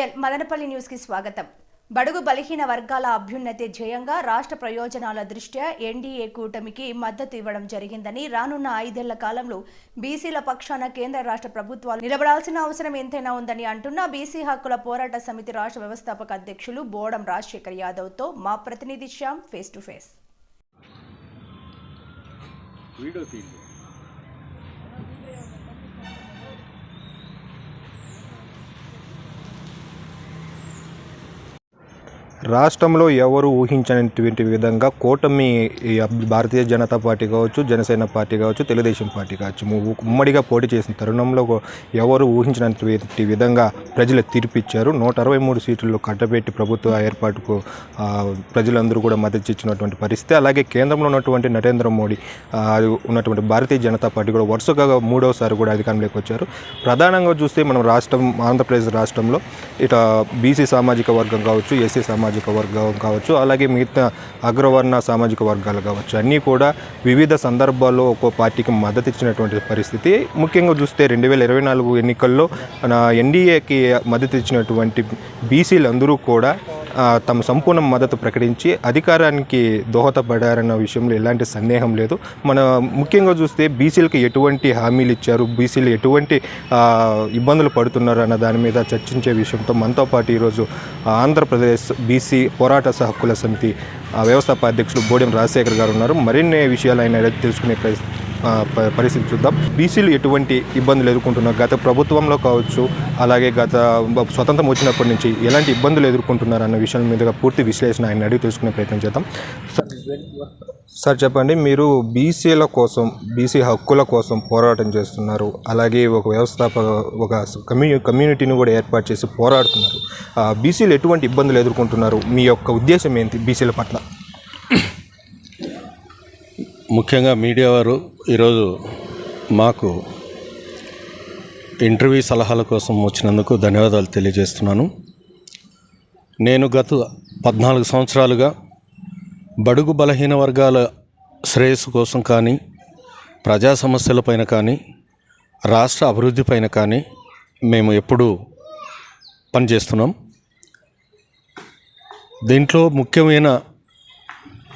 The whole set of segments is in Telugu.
ఐబీఎన్ మదనపల్లి న్యూస్కి స్వాగతం. బడుగు బలహీన వర్గాల అభ్యున్నతి ధ్యేయంగా రాష్ట్ర ప్రయోజనాల దృష్ట్యా ఎన్డీఏ కూటమికి మద్దతు ఇవ్వడం జరిగిందని రానున్న ఐదేళ్ళ కాలంలో బీసీల పక్షాన కేంద్ర రాష్ట్ర ప్రభుత్వాలు నిలబడాల్సిన అవసరం ఎంతైనా ఉందని అంటున్న బీసీ హక్కుల పోరాట సమితి రాష్ట్ర వ్యవస్థాపక అధ్యక్షులు బోడం రాజశేఖర్ యాదవ్తో మా ప్రతినిధి Shyam face to face. Video రాష్ట్రంలో ఎవరు ఊహించినటువంటి విధంగా కూటమి భారతీయ జనతా పార్టీ కావచ్చు జనసేన పార్టీ కావచ్చు తెలుగుదేశం పార్టీ కావచ్చు ఉమ్మడిగా పోటీ చేసిన తరుణంలో ఎవరు ఊహించినటువంటి విధంగా ప్రజలు తీర్పిచ్చారు. నూట అరవై మూడు సీట్లలో కట్టబెట్టి ప్రభుత్వ ఏర్పాటుకు ప్రజలందరూ కూడా మద్దతు ఇచ్చినటువంటి పరిస్థితి. అలాగే కేంద్రంలో ఉన్నటువంటి నరేంద్ర మోడీ ఉన్నటువంటి భారతీయ జనతా పార్టీ కూడా వరుసగా మూడవసారి కూడా అధికారంలోకి వచ్చారు. ప్రధానంగా చూస్తే మనం రాష్ట్రం ఆంధ్రప్రదేశ్ రాష్ట్రంలో ఇట బీసీ సామాజిక వర్గం కావచ్చు ఎస్సీ సామాజిక వర్గం కావచ్చు అలాగే మిగతా అగ్రవర్ణ సామాజిక వర్గాలు కావచ్చు. అన్నీ కూడా వివిధ సందర్భాల్లో ఒక్కో పార్టీకి మద్దతు ఇచ్చినటువంటి పరిస్థితి. ముఖ్యంగా చూస్తే రెండు వేల ఇరవై నాలుగు ఎన్నికల్లో మన ఎన్డీఏకి మద్దతు ఇచ్చినటువంటి బీసీలు అందరూ కూడా తమ సంపూర్ణ మద్దతు ప్రకటించి అధికారానికి దోహదపడారన్న విషయంలో ఎలాంటి సందేహం లేదు. మన ముఖ్యంగా చూస్తే బీసీలకు ఎటువంటి హామీలు ఇచ్చారు బీసీలు ఎటువంటి ఇబ్బందులు పడుతున్నారు అన్న దాని మీద చర్చించే విషయంతో మనతో పాటు ఈరోజు ఆంధ్రప్రదేశ్ బీసీ పోరాట హక్కుల సమితి ఆ, వ్యవస్థాపక అధ్యక్షులు బోడెం రాజశేఖర్ గారు ఉన్నారు. మరిన్ని విషయాలు ఆయన తెలుసుకునే ప్రయత్నం పరిస్థితి చూద్దాం. బీసీలు ఎటువంటి ఇబ్బందులు ఎదుర్కొంటున్నారు గత ప్రభుత్వంలో కావచ్చు అలాగే గత స్వతంత్రం వచ్చినప్పటి నుంచి ఎలాంటి ఇబ్బందులు ఎదుర్కొంటున్నారు అన్న విషయం మీదుగా పూర్తి విశ్లేషణ ఆయన అడిగి తెలుసుకునే ప్రయత్నం చేద్దాం. సార్- సార్ చెప్పండి మీరు బీసీల కోసం బీసీ హక్కుల కోసం పోరాటం చేస్తున్నారు. అలాగే ఒక వ్యవస్థాపక ఒక కమ్యూ కమ్యూనిటీని కూడా ఏర్పాటు చేసి పోరాడుతున్నారు. బీసీలు ఎటువంటి ఇబ్బందులు ఎదుర్కొంటున్నారు? మీ యొక్క ఉద్దేశం ఏంటి బీసీల పట్ల? ముఖ్యంగా మీడియా వారు ఈరోజు మాకు ఇంటర్వ్యూ సలహాల కోసం వచ్చినందుకు ధన్యవాదాలు తెలియజేస్తున్నాను. నేను గత పద్నాలుగు సంవత్సరాలుగా బడుగు బలహీన వర్గాల శ్రేయస్సు కోసం కానీ ప్రజా సమస్యలపైన కానీ రాష్ట్ర అభివృద్ధి పైన కానీ మేము ఎప్పుడూ పనిచేస్తున్నాం. దీంట్లో ముఖ్యమైన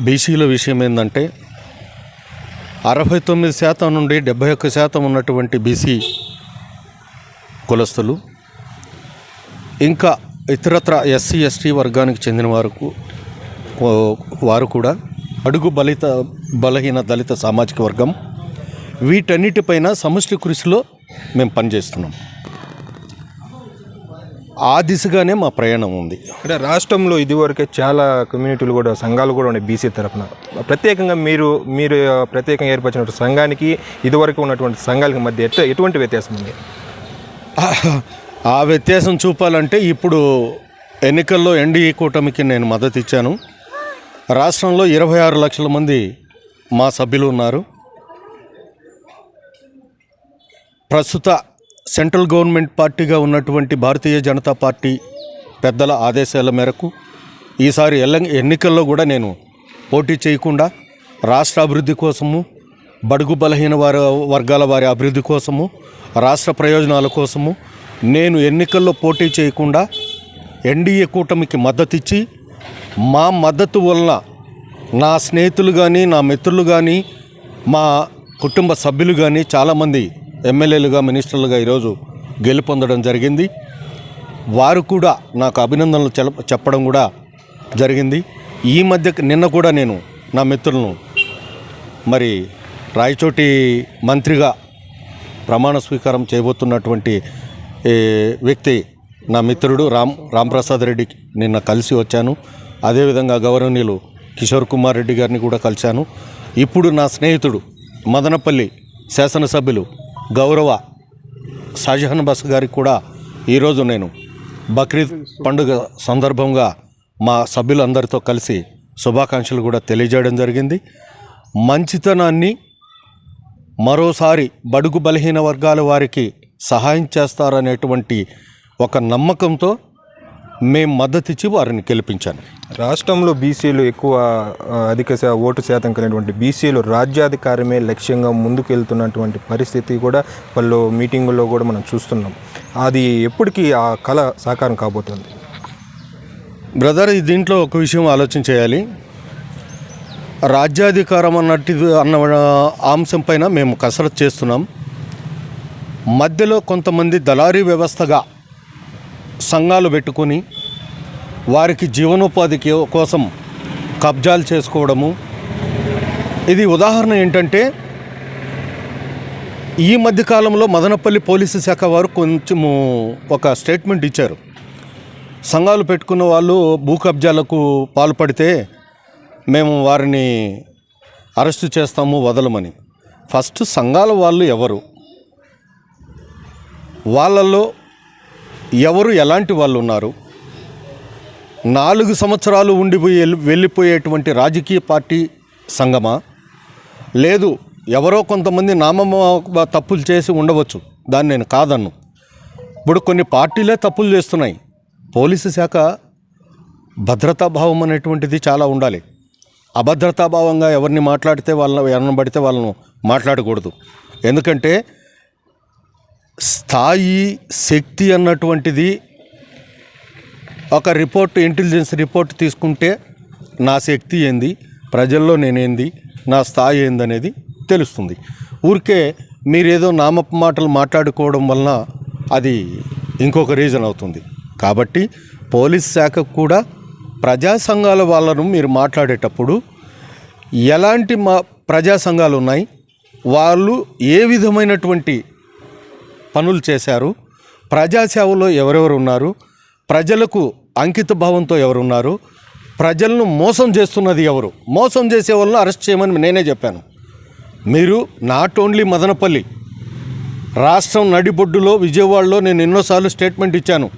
బీసీల విషయం ఏంటంటే అరవై తొమ్మిది శాతం నుండి డెబ్భై ఒక్క శాతం ఉన్నటువంటి బీసీ కులస్తులు ఇంకా ఇతరత్ర ఎస్సీ ఎస్టీ వర్గానికి చెందిన వారు వారు కూడా అడుగు బలిత బలహీన దళిత సామాజిక వర్గం. వీటన్నిటిపైన సమష్టి కృషిలో మేము పనిచేస్తున్నాం. ఆ దిశగానే మా ప్రయాణం ఉంది. అంటే రాష్ట్రంలో ఇదివరకే చాలా కమ్యూనిటీలు కూడా సంఘాలు కూడా ఉన్నాయి బీసీ తరఫున. ప్రత్యేకంగా మీరు మీరు ప్రత్యేకంగా ఏర్పరిచినటువంటి సంఘానికి ఇదివరకు ఉన్నటువంటి సంఘాలకి మధ్య ఎటువంటి వ్యత్యాసం ఉంది? ఆ వ్యత్యాసం చూపాలంటే ఇప్పుడు ఎన్నికల్లో ఎన్డీఏ కూటమికి నేను మద్దతు ఇచ్చాను. రాష్ట్రంలో ఇరవై ఆరు లక్షల మంది మా సభ్యులు ఉన్నారు. ప్రస్తుత సెంట్రల్ గవర్నమెంట్ పార్టీగా ఉన్నటువంటి భారతీయ జనతా పార్టీ పెద్దల ఆదేశాల మేరకు ఈసారి ఎల్ల ఎన్నికల్లో కూడా నేను పోటీ చేయకుండా రాష్ట్ర అభివృద్ధి కోసము బడుగు బలహీన వారి వర్గాల వారి అభివృద్ధి కోసము రాష్ట్ర ప్రయోజనాల కోసము నేను ఎన్నికల్లో పోటీ చేయకుండా ఎన్డీఏ కూటమికి మద్దతు ఇచ్చి మా మద్దతు వలన నా స్నేహితులు కానీ నా మిత్రులు కానీ మా కుటుంబ సభ్యులు కానీ చాలామంది ఎమ్మెల్యేలుగా మినిస్టర్లుగా ఈరోజు గెలుపొందడం జరిగింది. వారు కూడా నాకు అభినందనలు చెల- చెప్పడం కూడా జరిగింది. ఈ మధ్య నిన్న కూడా నేను నా మిత్రులను మరి రాయచోటి మంత్రిగా ప్రమాణ స్వీకారం చేయబోతున్నటువంటి వ్యక్తి నా మిత్రుడు రామ్ రాంప్రసాద్ రెడ్డి నిన్న కలిసి వచ్చాను. అదేవిధంగా గౌరవనీయులు కిషోర్ కుమార్ రెడ్డి గారిని కూడా కలిశాను. ఇప్పుడు నా స్నేహితుడు మదనపల్లి శాసనసభ్యులు గౌరవ షాజహాన్ బస్ గారికి కూడా ఈరోజు నేను బక్రీద్ పండుగ సందర్భంగా మా సభ్యులందరితో కలిసి శుభాకాంక్షలు కూడా తెలియజేయడం జరిగింది. మంచితనాన్ని మరోసారి బడుగు బలహీన వర్గాల వారికి సహాయం చేస్తారనేటువంటి ఒక నమ్మకంతో మేము మద్దతు ఇచ్చి వారిని గెలిపించాను. రాష్ట్రంలో బీసీలు ఎక్కువ అధిక ఓటు శాతం కలిగినటువంటి బీసీలు రాజ్యాధికారమే లక్ష్యంగా ముందుకెళ్తున్నటువంటి పరిస్థితి కూడా వాళ్ళు మీటింగుల్లో కూడా మనం చూస్తున్నాం. అది ఎప్పటికీ ఆ కళ సాకారం కాబోతుంది. బ్రదర్ దీంట్లో ఒక విషయం ఆలోచన చేయాలి. రాజ్యాధికారం అన్నట్టు అన్న అంశం పైన మేము కసరత్తు చేస్తున్నాం. మధ్యలో కొంతమంది దళారీ వ్యవస్థగా సంఘాలు పెట్టుకొని వారికి జీవనోపాధికి కోసం కబ్జాలు చేసుకోవడము. ఇది ఉదాహరణ ఏంటంటే ఈ మధ్యకాలంలో మదనపల్లి పోలీసు శాఖ వారు కొంచెము ఒక స్టేట్మెంట్ ఇచ్చారు. సంఘాలు పెట్టుకున్న వాళ్ళు భూ కబ్జాలకు పాల్పడితే మేము వారిని అరెస్టు చేస్తాము వదలమని. ఫస్ట్ సంఘాల వాళ్ళు ఎవరు? వాళ్ళల్లో ఎవరు ఎలాంటి వాళ్ళు ఉన్నారు? నాలుగు సంవత్సరాలు ఉండిపోయి వెళ్ళిపోయేటువంటి రాజకీయ పార్టీ సంఘమా? లేదు ఎవరో కొంతమంది నామమ్మ తప్పులు చేసి ఉండవచ్చు. దాన్ని నేను కాదన్ను. ఇప్పుడు కొన్ని పార్టీలే తప్పులు చేస్తున్నాయి. పోలీసు శాఖ భద్రతా భావం అనేటువంటిది చాలా ఉండాలి. అభద్రతా భావంగా ఎవరిని మాట్లాడితే వాళ్ళని ఎవరిని పడితే వాళ్ళను మాట్లాడకూడదు. ఎందుకంటే స్థాయి శక్తి అన్నటువంటిది ఒక రిపోర్ట్ ఇంటెలిజెన్స్ రిపోర్ట్ తీసుకుంటే నా శక్తి ఏంది? ప్రజల్లో నేనేంది? నా స్థాయి ఏందనేది తెలుస్తుంది. ఊరికే మీరేదో నామప మాటలు మాట్లాడుకోవడం వలన అది ఇంకొక రీజన్ అవుతుంది. కాబట్టి పోలీస్ శాఖకు కూడా ప్రజా సంఘాల వాళ్ళను మీరు మాట్లాడేటప్పుడు ఎలాంటి మా ప్రజా సంఘాలు ఉన్నాయి? వాళ్ళు ఏ విధమైనటువంటి పనులు చేశారు. ప్రజాసేవలో ఎవరెవరు ఉన్నారు? ప్రజలకు అంకిత భావంతో ఎవరున్నారు? ప్రజలను మోసం చేస్తున్నది ఎవరు? మోసం చేసే వాళ్ళని అరెస్ట్ చేయమని నేనే చెప్పాను. మీరు నాట్ ఓన్లీ మదనపల్లి రాష్ట్రం నడిబొడ్డులో విజయవాడలో నేను ఎన్నోసార్లు స్టేట్మెంట్ ఇచ్చాను.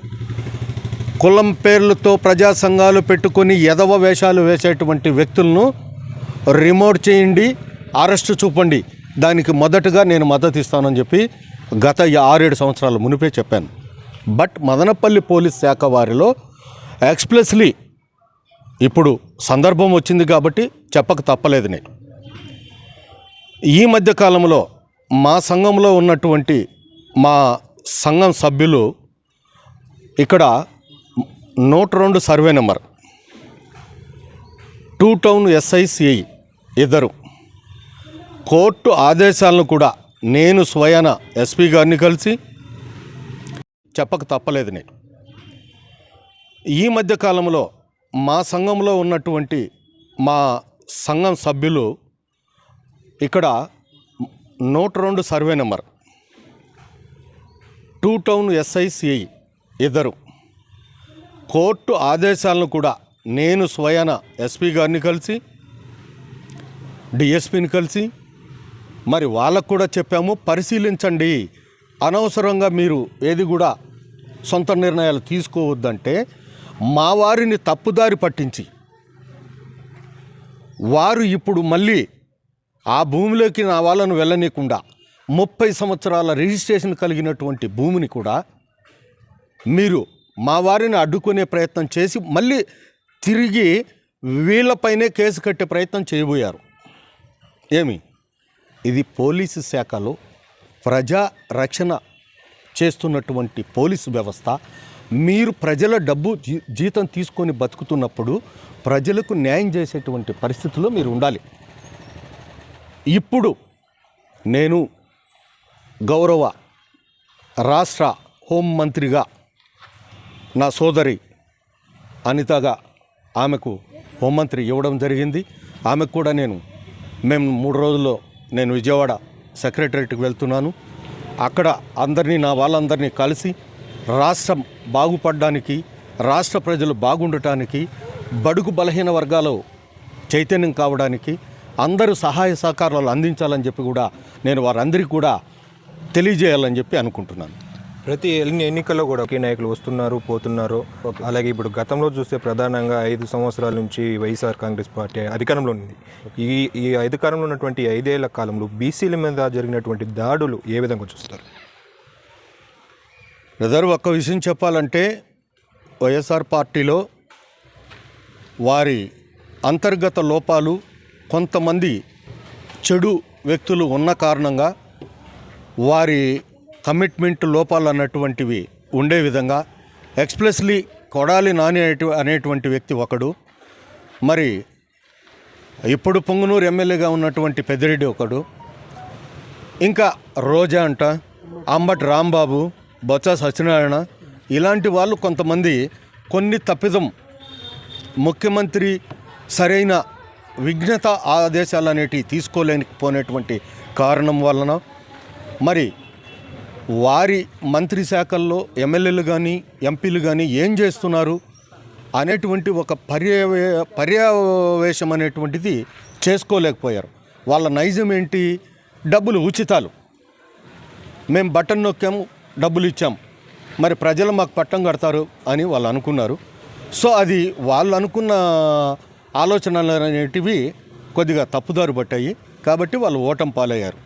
కులం పేర్లతో ప్రజా సంఘాలు పెట్టుకొని ఎదవ వేషాలు వేసేటువంటి వ్యక్తులను రిమోట్ చేయండి అరెస్ట్ చూపండి. దానికి మొదటగా నేను మద్దతు ఇస్తానని చెప్పి గత ఆరేడు సంవత్సరాల మునిపే చెప్పాను. బట్ మదనపల్లి పోలీస్ శాఖ వారిలో ఎక్స్ప్రెస్లీ ఇప్పుడు సందర్భం వచ్చింది కాబట్టి చెప్పక తప్పలేదు నేను. ఈ మధ్య కాలంలో మా సంఘంలో ఉన్నటువంటి మా సంఘం సభ్యులు ఇక్కడ నూట రెండు survey number two town SI CI ఇద్దరు. కోర్టు ఆదేశాలను కూడా నేను స్వయాన ఎస్పీ గారిని కలిసి చెప్పక తప్పలేదు నేను. ఈ మధ్య కాలంలో మా సంఘంలో ఉన్నటువంటి మా సంఘం సభ్యులు ఇక్కడ నూట రెండు survey number two town SI CI ఇద్దరు. కోర్టు ఆదేశాలను కూడా నేను స్వయాన ఎస్పీ గారిని కలిసి డిఎస్పీని కలిసి మరి వాళ్ళకు కూడా చెప్పాము పరిశీలించండి. అనవసరంగా మీరు ఏది కూడా సొంత నిర్ణయాలు తీసుకోవద్దంటే మా వారిని తప్పుదారి పట్టించి వారు ఇప్పుడు మళ్ళీ ఆ భూమిలోకి నా వాళ్ళను వెళ్ళనీయకుండా ముప్పై సంవత్సరాల రిజిస్ట్రేషన్ కలిగినటువంటి భూమిని కూడా మీరు మా వారిని అడ్డుకునే ప్రయత్నం చేసి మళ్ళీ తిరిగి వీళ్ళపైనే కేసు కట్టే ప్రయత్నం చేయబోయారు. ఏమి? ఇది పోలీసు శాఖలో ప్రజా రక్షణ చేస్తున్నటువంటి పోలీసు వ్యవస్థ. మీరు ప్రజల డబ్బు జీ- జీతం తీసుకొని బతుకుతున్నప్పుడు ప్రజలకు న్యాయం చేసేటువంటి పరిస్థితుల్లో మీరు ఉండాలి. ఇప్పుడు నేను గౌరవ రాష్ట్ర హోంమంత్రిగా నా సోదరి అనితగా ఆమెకు హోంమంత్రి ఇవ్వడం జరిగింది. ఆమెకు కూడా నేను మేము మూడు రోజుల్లో నేను విజయవాడ సెక్రటరేట్కి వెళ్తున్నాను. అక్కడ అందరినీ నా వాళ్ళందరినీ కలిసి రాష్ట్రం బాగుపడడానికి రాష్ట్ర ప్రజలు బాగుండటానికి బడుగు బలహీన వర్గాలు చైతన్యం కావడానికి అందరూ సహాయ సహకారాలు అందించాలని చెప్పి కూడా నేను వారందరికీ కూడా తెలియజేయాలని చెప్పి అనుకుంటున్నాను. ప్రతి ఎన్ని ఎన్నికల్లో కూడా ఒకే నాయకులు వస్తున్నారు పోతున్నారు. అలాగే ఇప్పుడు గతంలో చూస్తే ప్రధానంగా ఐదు సంవత్సరాల నుంచి వైఎస్ఆర్ కాంగ్రెస్ పార్టీ అధికారంలో ఉంది. ఈ ఈ అధికారంలో ఉన్నటువంటి ఐదేళ్ళ కాలంలో బీసీల మీద జరిగినటువంటి దాడులు ఏ విధంగా చూస్తారు? బ్రదర్ ఒక్క విషయం చెప్పాలంటే వైఎస్ఆర్ పార్టీలో వారి అంతర్గత లోపాలు కొంతమంది చెడు వ్యక్తులు ఉన్న కారణంగా వారి కమిట్మెంట్ లోపాలు అన్నటువంటివి ఉండే విధంగా ఎక్స్ప్రెస్లీ కొడాలి నాని అనేటువంటి వ్యక్తి ఒకడు. మరి ఇప్పుడు పొంగునూరు ఎమ్మెల్యేగా ఉన్నటువంటి పెద్దిరెడ్డి ఒకడు. ఇంకా రోజా అంట అంబటి రాంబాబు బొత్స సత్యనారాయణ ఇలాంటి వాళ్ళు కొంతమంది కొన్ని తప్పిదం ముఖ్యమంత్రి సరైన విఘ్నత ఆదేశాలు అనేటివి తీసుకోలేకపోయినటువంటి కారణం వలన. మరి వారి మంత్రి శాఖల్లో ఎమ్మెల్యేలు కానీ ఎంపీలు కానీ ఏం చేస్తున్నారు అనేటువంటి ఒక పర్యవే పర్యవేశం అనేటువంటిది చేసుకోలేకపోయారు. వాళ్ళ నైజం ఏంటి? డబ్బులు ఉచితాలు. మేము బటన్ నొక్కాము డబ్బులు ఇచ్చాం మరి ప్రజలు మాకు పట్టం కడతారు అని వాళ్ళు అనుకున్నారు. సో అది వాళ్ళు అనుకున్న ఆలోచనలు అనేటివి కొద్దిగా తప్పుదారు పట్టాయి. కాబట్టి వాళ్ళు ఓటం పాలయ్యారు.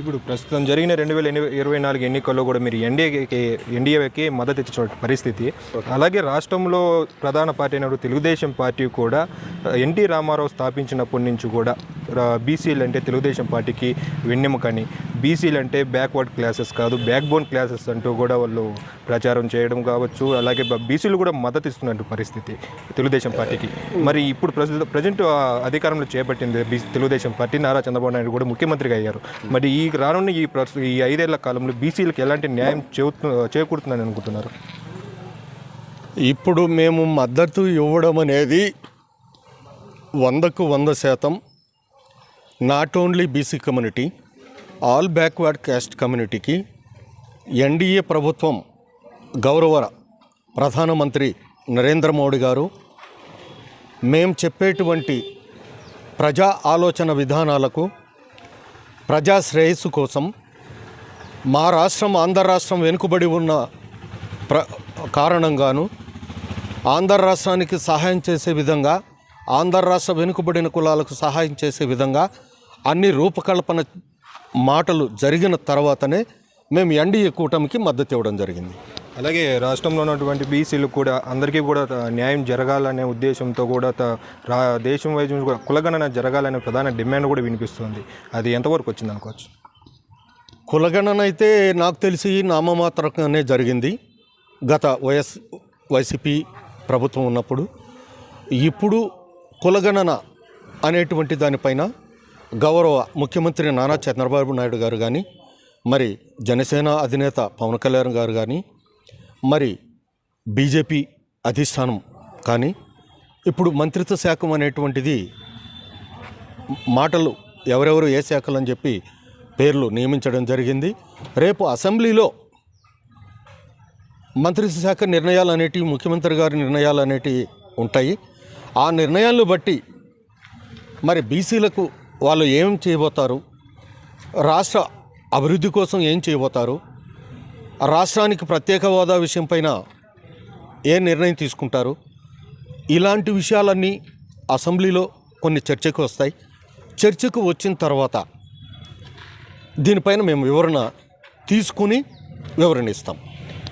ఇప్పుడు ప్రస్తుతం జరిగిన రెండు వేల ఇరవై నాలుగు ఎన్నికల్లో కూడా మీరు ఎన్డీఏకి ఎన్డీఏకి మద్దతు ఇచ్చిన పరిస్థితి. అలాగే రాష్ట్రంలో ప్రధాన పార్టీ అయిన తెలుగుదేశం పార్టీ కూడా ఎన్టీ రామారావు స్థాపించినప్పటి నుంచి కూడా బీసీలు అంటే తెలుగుదేశం పార్టీకి వెన్నెముకని. బీసీలు అంటే బ్యాక్వర్డ్ క్లాసెస్ కాదు బ్యాక్ బోన్ క్లాసెస్ అంటూ కూడా వాళ్ళు ప్రచారం చేయడం కావచ్చు. అలాగే బీసీలు కూడా మద్దతు ఇస్తున్నట్టు పరిస్థితి తెలుగుదేశం పార్టీకి. మరి ఇప్పుడు ప్రస్తుత ప్రజెంట్ అధికారంలో చేపట్టింది తెలుగుదేశం పార్టీ నారా చంద్రబాబు నాయుడు కూడా ముఖ్యమంత్రిగా అయ్యారు. మరి ఈ రానున్న ఈ ఈ ఐదేళ్ళ కాలంలో బీసీలకు ఎలాంటి న్యాయం చేతు చేకూరుతుందని అనుకుంటున్నారు? ఇప్పుడు మేము మద్దతు ఇవ్వడం అనేది వందకు వంద శాతం not only BC community all backward caste కమ్యూనిటీకి ఎన్డీఏ ప్రభుత్వం గౌరవ ప్రధానమంత్రి నరేంద్ర మోడీ గారు మేము చెప్పేటువంటి ప్రజా ఆలోచన విధానాలకు ప్రజా శ్రేయస్సు కోసం మా రాష్ట్రం ఆంధ్ర రాష్ట్రం వెనుకబడి ఉన్న ప్ర కారణంగాను ఆంధ్ర రాష్ట్రానికి సహాయం చేసే విధంగా ఆంధ్ర రాష్ట్ర వెనుకబడిన కులాలకు సహాయం చేసే విధంగా అన్ని రూపకల్పన మాటలు జరిగిన తర్వాతనే మేము ఎన్డీఏ కూటమికి మద్దతు ఇవ్వడం జరిగింది. అలాగే రాష్ట్రంలో ఉన్నటువంటి బీసీలు కూడా అందరికీ కూడా న్యాయం జరగాలనే ఉద్దేశంతో కూడా రా దేశం వైద్యం కూడా కులగణన జరగాలనే ప్రధాన డిమాండ్ కూడా వినిపిస్తుంది. అది ఎంతవరకు వచ్చింది అనుకోవచ్చు? కులగణన అయితే నాకు తెలిసి నామమాత్రంగానే జరిగింది. గత వైఎస్ వైసీపీ ప్రభుత్వం ఉన్నప్పుడు ఇప్పుడు కులగణన అనేటువంటి దానిపైన గౌరవ ముఖ్యమంత్రి నారా చంద్రబాబు నాయుడు గారు కానీ మరి జనసేన అధినేత పవన్ కళ్యాణ్ గారు కానీ మరి బీజేపీ అధిష్టానం. కానీ ఇప్పుడు మంత్రిత్వ శాఖం అనేటువంటిది మాటలు ఎవరెవరు ఏ శాఖలు అని చెప్పి పేర్లు నియమించడం జరిగింది. రేపు అసెంబ్లీలో మంత్రిత్వ శాఖ నిర్ణయాలు అనేటివి ముఖ్యమంత్రి గారి నిర్ణయాలు అనేటివి ఉంటాయి. ఆ నిర్ణయాలను బట్టి మరి బీసీలకు వాళ్ళు ఏం చేయబోతారు? రాష్ట్ర అభివృద్ధి కోసం ఏం చేయబోతారు? రాష్ట్రానికి ప్రత్యేక హోదా విషయం పైన ఏ నిర్ణయం తీసుకుంటారు? ఇలాంటి విషయాలన్నీ అసెంబ్లీలో కొన్ని చర్చకు వస్తాయి. చర్చకు వచ్చిన తర్వాత దీనిపైన మేము వివరణ తీసుకుని వివరణ ఇస్తాం.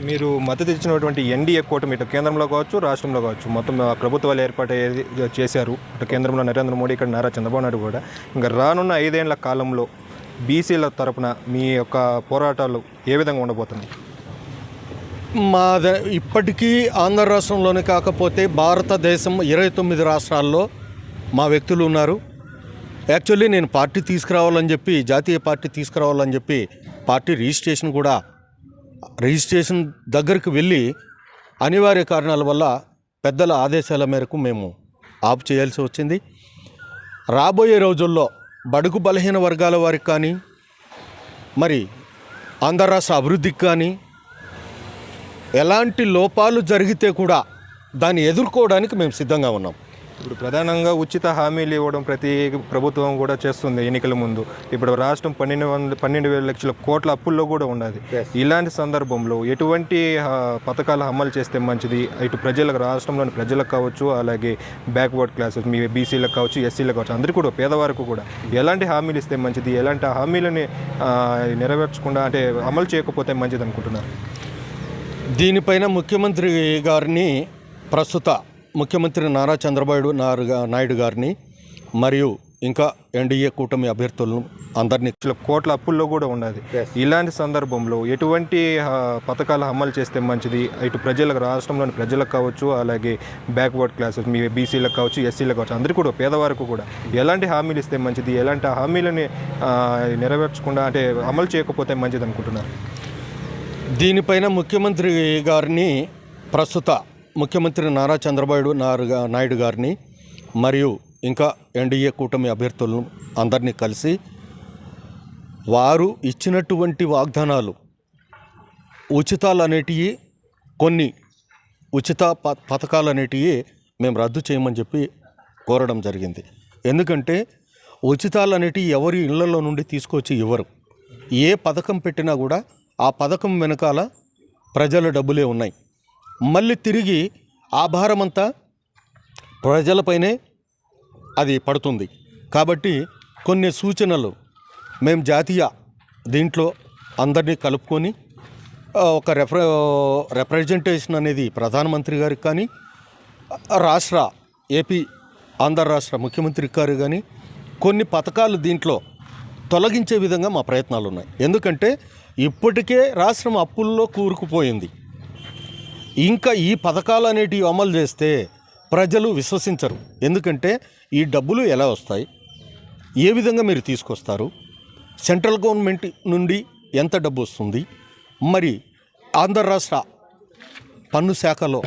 మీరు మద్దతు ఇచ్చినటువంటి ఎన్డీఏ కూటమి ఇటు కేంద్రంలో కావచ్చు రాష్ట్రంలో కావచ్చు మొత్తం ప్రభుత్వాలు ఏర్పాటు చేశారు. ఇటు కేంద్రంలో నరేంద్ర మోడీ ఇక్కడ నారా చంద్రబాబు నాయుడు కూడా. ఇంకా రానున్న ఐదేళ్ళ కాలంలో బీసీల తరపున మీ యొక్క పోరాటాలు ఏ విధంగా ఉండబోతున్నాయి? మా ద- ఇప్పటికీ ఆంధ్ర రాష్ట్రంలోనే కాకపోతే భారతదేశం ఇరవై తొమ్మిది రాష్ట్రాల్లో మా వ్యక్తులు ఉన్నారు. యాక్చువల్లీ నేను పార్టీ తీసుకురావాలని చెప్పి జాతీయ పార్టీ తీసుకురావాలని చెప్పి పార్టీ రిజిస్ట్రేషన్ కూడా రిజిస్ట్రేషన్ దగ్గరికి వెళ్ళి అనివార్య కారణాల వల్ల పెద్దల ఆదేశాల మేరకు మేము ఆపు చేయాల్సి వచ్చింది. రాబోయే రోజుల్లో బడుగు బలహీన వర్గాల వారికి కానీ మరి ఆంధ్ర రాష్ట్ర అభివృద్ధికి కానీ ఎలాంటి లోపాలు జరిగితే కూడా దాన్ని ఎదుర్కోవడానికి మేము సిద్ధంగా ఉన్నాం. ఇప్పుడు ప్రధానంగా ఉచిత హామీలు ఇవ్వడం ప్రతి ప్రభుత్వం కూడా చేస్తుంది ఎన్నికల ముందు. ఇప్పుడు రాష్ట్రం పన్నెండు వందల పన్నెండు వేల లక్షల కోట్ల అప్పుల్లో కూడా ఉన్నది ఇలాంటి సందర్భంలో ఎటువంటి పథకాలు అమలు చేస్తే మంచిది? ఇటు ప్రజలకు రాష్ట్రంలోని ప్రజలకు కావచ్చు అలాగే బ్యాక్వర్డ్ క్లాసెస్ మీ బీసీలకు కావచ్చు ఎస్సీలకు కావచ్చు అందరికీ కూడా పేదవారికి కూడా ఎలాంటి హామీలు ఇస్తే మంచిది? ఎలాంటి హామీలని ఆ, నెరవేర్చకుండా అంటే అమలు చేయకపోతే మంచిది అనుకుంటున్నారు? దీనిపైన ముఖ్యమంత్రి గారిని ప్రస్తుత ముఖ్యమంత్రి నారా చంద్రబాబు నాయుడు గారిని మరియు ఇంకా ఎన్డీఏ కూటమి అభ్యర్థులను అందరినీ కోట్ల అప్పుల్లో కూడా ఉన్నది. ఇలాంటి సందర్భంలో ఎటువంటి పథకాలు అమలు చేస్తే మంచిది? ఇటు ప్రజలకు రాష్ట్రంలోని ప్రజలకు కావచ్చు అలాగే బ్యాక్వర్డ్ క్లాసెస్ మీ బీసీలకు కావచ్చు ఎస్సీలకు కావచ్చు అందరికీ కూడా పేదవారికి కూడా ఎలాంటి హామీలు ఇస్తే మంచిది? ఎలాంటి హామీలని నెరవేర్చకుండా అంటే అమలు చేయకపోతే మంచిది అనుకుంటున్నారు? దీనిపైన ముఖ్యమంత్రి గారిని ప్రస్తుత ముఖ్యమంత్రి నారా చంద్రబాబు నాయుడు నాయుడు గారిని మరియు ఇంకా ఎన్డీఏ కూటమి అభ్యర్థులను అందరినీ కలిసి వారు ఇచ్చినటువంటి వాగ్దానాలు ఉచితాలు అనేటివి కొన్ని ఉచిత ప పథకాలు అనేటివి మేము రద్దు చేయమని చెప్పి కోరడం జరిగింది. ఎందుకంటే ఉచితాలు అనేటివి ఎవరి ఇళ్ళలో నుండి తీసుకొచ్చి ఇవ్వరు. ఏ పథకం పెట్టినా కూడా ఆ పథకం వెనకాల ప్రజల డబ్బులే ఉన్నాయి. మళ్ళీ తిరిగి ఆ భారమంతా ప్రజలపైనే అది పడుతుంది. కాబట్టి కొన్ని సూచనలు మేము జాతీయ దీంట్లో అందరినీ కలుపుకొని ఒక రెఫర రిప్రజెంటేషన్ అనేది ప్రధానమంత్రి గారికి కానీ రాష్ట్ర ఏపీ ఆంధ్ర రాష్ట్ర ముఖ్యమంత్రి గారు కానీ కొన్ని పథకాలు దీంట్లో తొలగించే విధంగా మా ప్రయత్నాలు ఉన్నాయి ఎందుకంటే ఇప్పటికే రాష్ట్రం అప్పుల్లో కూరుకుపోయింది. ఇంకా ఈ పథకాలు అనేటివి అమలు చేస్తే ప్రజలు విశ్వసించరు. ఎందుకంటే ఈ డబ్బులు ఎలా వస్తాయి? ఏ విధంగా మీరు తీసుకొస్తారు? సెంట్రల్ గవర్నమెంట్ నుండి ఎంత డబ్బు వస్తుంది? మరి ఆంధ్ర రాష్ట్ర పన్ను శాఖలో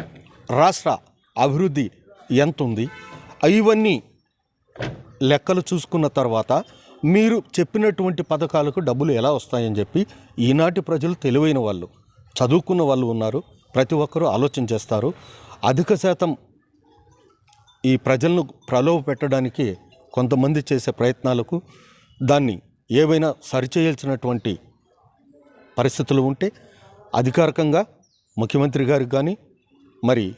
రాష్ట్ర అభివృద్ధి ఎంత ఉంది ఇవన్నీ లెక్కలు చూసుకున్న తర్వాత మీరు చెప్పినటువంటి పథకాలకు డబ్బులు ఎలా వస్తాయని చెప్పి ఈనాటి ప్రజలు తెలివైన వాళ్ళు చదువుకున్న వాళ్ళు ఉన్నారు. ప్రతి ఒక్కరూ ఆలోచన చేస్తారు. అధిక శాతం ఈ ప్రజలను ప్రలోభ పెట్టడానికి కొంతమంది చేసే ప్రయత్నాలకు దాన్ని ఏవైనా సరిచేయాల్సినటువంటి పరిస్థితులు ఉంటే అధికారికంగా ముఖ్యమంత్రి గారికి కానీ మరి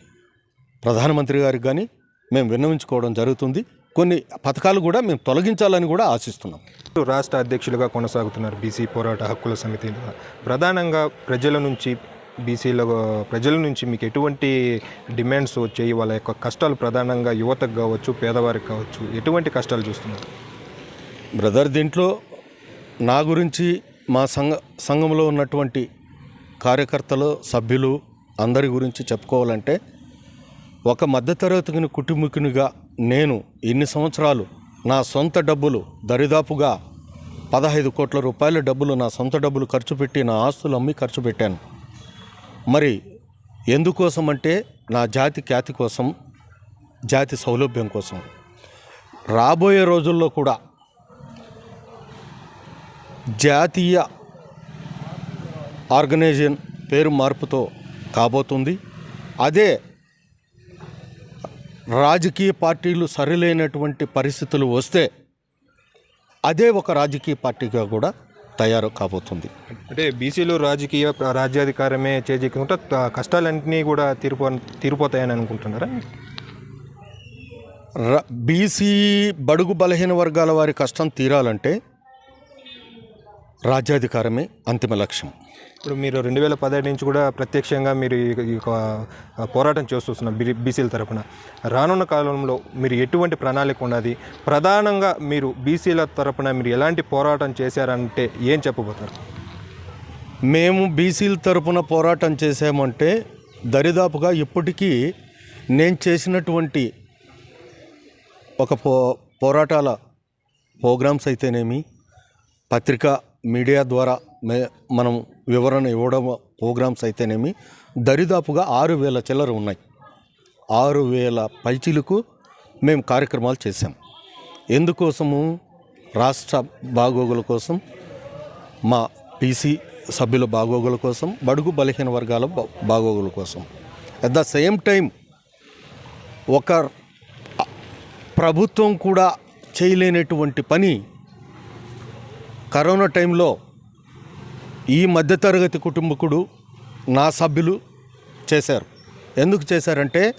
ప్రధానమంత్రి గారికి కానీ మేము విన్నవించుకోవడం జరుగుతుంది. కొన్ని పథకాలు కూడా మేము తొలగించాలని కూడా ఆశిస్తున్నాం. రాష్ట్ర అధ్యక్షులుగా కొనసాగుతున్నారు బీసీ పోరాట హక్కుల సమితి. ప్రధానంగా ప్రజల నుంచి బీసీల ప్రజల నుంచి మీకు ఎటువంటి డిమాండ్స్ వచ్చాయి? వాళ్ళ యొక్క కష్టాలు ప్రధానంగా యువతకు కావచ్చు పేదవారికి కావచ్చు ఎటువంటి కష్టాలు చూస్తున్నారు? బ్రదర్ దీంట్లో నా గురించి మా సంఘ సంఘంలో ఉన్నటువంటి కార్యకర్తలు సభ్యులు అందరి గురించి చెప్పుకోవాలంటే ఒక మధ్యతరగతిని కుటుంబీకునిగా నేను ఇన్ని సంవత్సరాలు నా సొంత డబ్బులు దరిదాపుగా పదహైదు కోట్ల రూపాయల డబ్బులు నా సొంత డబ్బులు ఖర్చు పెట్టి నా ఆస్తులు అమ్మి ఖర్చు పెట్టాను. మరి ఎందుకోసం అంటే నా జాతి ఖ్యాతి కోసం జాతి సౌలభ్యం కోసం. రాబోయే రోజుల్లో కూడా జాతీయ ఆర్గనైజేషన్ పేరు మార్పుతో కాబోతుంది. అదే రాజకీయ పార్టీలు సరిలేనటువంటి పరిస్థితులు వస్తే అదే ఒక రాజకీయ పార్టీగా కూడా తయారు కాబోతుంది. అంటే బీసీలు రాజకీయ రాజ్యాధికారమే చేజెక్కుంటే కష్టాలన్నీ కూడా తీరిపో తీరిపోతాయని అనుకుంటున్నారా? బీసీ బడుగు బలహీన వర్గాల వారి కష్టం తీరాలంటే రాజ్యాధికారమే అంతిమ లక్ష్యం. ఇప్పుడు మీరు రెండు వేల పదిహేడు నుంచి కూడా ప్రత్యక్షంగా మీరు ఈ- యొక్క పోరాటం చేస్తున్నారు బీ బీసీల తరపున. రానున్న కాలంలో మీరు ఎటువంటి ప్రణాళిక ఉన్నది? ప్రధానంగా మీరు బీసీల తరపున మీరు ఎలాంటి పోరాటం చేశారంటే ఏం చెప్పబోతారు? మేము బీసీల తరఫున పోరాటం చేసామంటే దరిదాపుగా ఇప్పటికీ నేను చేసినటువంటి ఒక పో పోరాటాల ప్రోగ్రామ్స్ అయితేనేమి పత్రిక మీడియా ద్వారా మే మనం వివరణ ఇవ్వడం ప్రోగ్రామ్స్ అయితేనేమి దరిదాపుగా ఆరు వేల చిల్లర ఉన్నాయి. ఆరు వేల పైచీలకు మేము కార్యక్రమాలు చేశాం. ఎందుకోసము? రాష్ట్ర బాగోగుల కోసం మా పీసీ సభ్యుల బాగోగుల కోసం బడుగు బలహీన వర్గాల బా- బాగోగుల కోసం. అట్ ద సేమ్ టైం ఒక ప్రభుత్వం కూడా చేయలేనటువంటి పని కరోనా టైంలో ఈ మధ్యతరగతి కుటుంబకుడు నా సభ్యులు చేశారు. ఎందుకు చేశారంటే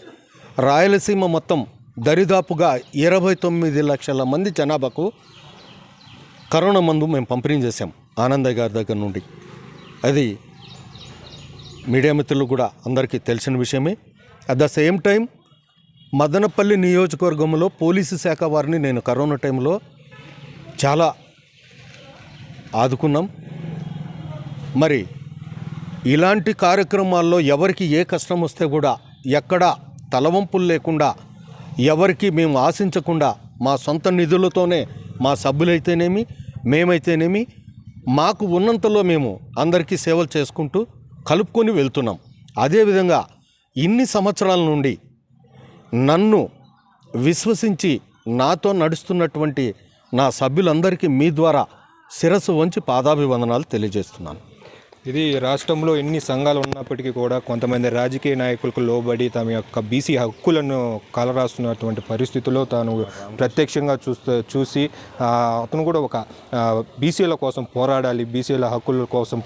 రాయలసీమ మొత్తం దరిదాపుగా ఇరవై తొమ్మిది లక్షల మంది జనాభాకు కరోనా మందు మేము పంపిణీ చేసాం ఆనందయ్య గారి దగ్గర నుండి. అది మీడియా మిత్రులు కూడా అందరికీ తెలిసిన విషయమే. At the same time Madanapalle నియోజకవర్గంలో పోలీసు శాఖ వారిని నేను కరోనా టైంలో చాలా ఆదుకున్నాం. మరి ఇలాంటి కార్యక్రమాల్లో ఎవరికి ఏ కష్టం వస్తే కూడా ఎక్కడ తలవంపులు లేకుండా ఎవరికి మేము ఆశించకుండా మా సొంత నిధులతోనే మా సభ్యులైతేనేమి మేమైతేనేమి మాకు ఉన్నంతలో మేము అందరికీ సేవలు చేసుకుంటూ కలుపుకొని వెళ్తున్నాం. అదేవిధంగా ఇన్ని సంవత్సరాల నుండి నన్ను విశ్వసించి నాతో నడుస్తున్నటువంటి నా సభ్యులందరికీ మీ ద్వారా శిరస్సు వంచి పాదాభివందనాలు తెలియజేస్తున్నాను. ఇది రాష్ట్రంలో ఎన్ని సంఘాలు ఉన్నప్పటికీ కూడా కొంతమంది రాజకీయ నాయకులకు లోబడి తమ యొక్క బీసీ హక్కులను కలరాస్తున్నటువంటి పరిస్థితుల్లో తాను ప్రత్యక్షంగా చూస్తూ చూసి అతను కూడా ఒక బీసీల కోసం పోరాడాలి బీసీల హక్కుల కోసం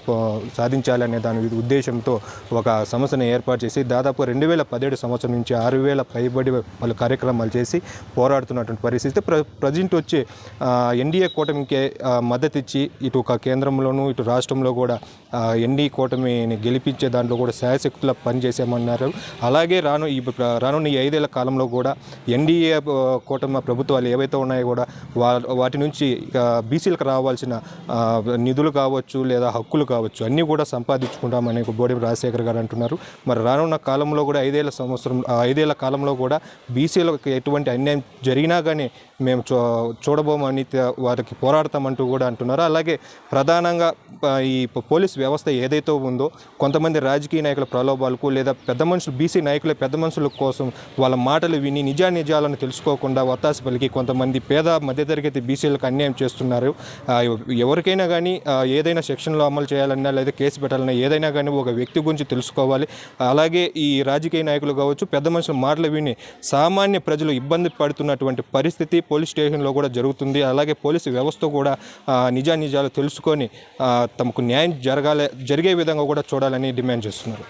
సాధించాలనే దాని ఉద్దేశంతో ఒక సంస్థను ఏర్పాటు చేసి దాదాపు రెండు వేల పదిహేడు సంవత్సరం నుంచి ఆరు వేల పైబడి పలు కార్యక్రమాలు చేసి పోరాడుతున్నటువంటి పరిస్థితి. ప్ర ప్రజెంట్ వచ్చి ఎన్డీఏ కూటమికి మద్దతిచ్చి ఇటు ఒక కేంద్రంలోనూ ఇటు రాష్ట్రంలో కూడా ఎన్డీ కూటమిని గెలిపించే దాంట్లో కూడా శాయశక్తుల పనిచేసామన్నారు అలాగే రాను ఈ రానున్న ఈ ఐదేళ్ళ కాలంలో కూడా ఎన్డీఏ కూటమి ప్రభుత్వాలు ఏవైతే ఉన్నాయో కూడా వా వాటి నుంచి బీసీలకు రావాల్సిన నిధులు కావచ్చు లేదా హక్కులు కావచ్చు అన్నీ కూడా సంపాదించుకుంటామని బోడి రాజశేఖర్ గారు అంటున్నారు. మరి రానున్న కాలంలో కూడా ఐదేళ్ళ సంవత్సరం ఐదేళ్ళ కాలంలో కూడా బీసీలకు ఎటువంటి అన్యాయం జరిగినా కానీ మేము చూ చూడబోమని వారికి పోరాడతామంటూ కూడా అంటున్నారు. అలాగే ప్రధానంగా ఈ పోలీస్ వ్యవస్థ ఏదైతే ఉందో కొంతమంది రాజకీయ నాయకుల ప్రలోభాలకు లేదా పెద్ద మనుషులు బీసీ నాయకుల పెద్ద మనుషుల కోసం వాళ్ళ మాటలు విని నిజా నిజాలను తెలుసుకోకుండా వత్తాసు పలికి కొంతమంది పేద మధ్యతరగతి బీసీలకు అన్యాయం చేస్తున్నారు. ఎవరికైనా కానీ ఏదైనా సెక్షన్లో అమలు చేయాలన్నా లేదా కేసు పెట్టాలన్నా ఏదైనా కానీ ఒక వ్యక్తి గురించి తెలుసుకోవాలి. అలాగే ఈ రాజకీయ నాయకులు కావచ్చు పెద్ద మనుషుల మాటలు విని సామాన్య ప్రజలు ఇబ్బంది పడుతున్నటువంటి పరిస్థితి పోలీస్ స్టేషన్లో కూడా జరుగుతుంది. అలాగే పోలీసు వ్యవస్థ కూడా నిజానిజాలు తెలుసుకొని తమకు న్యాయం జరగాలి జరిగే విధంగా కూడా చూడాలని డిమాండ్ చేస్తున్నారు.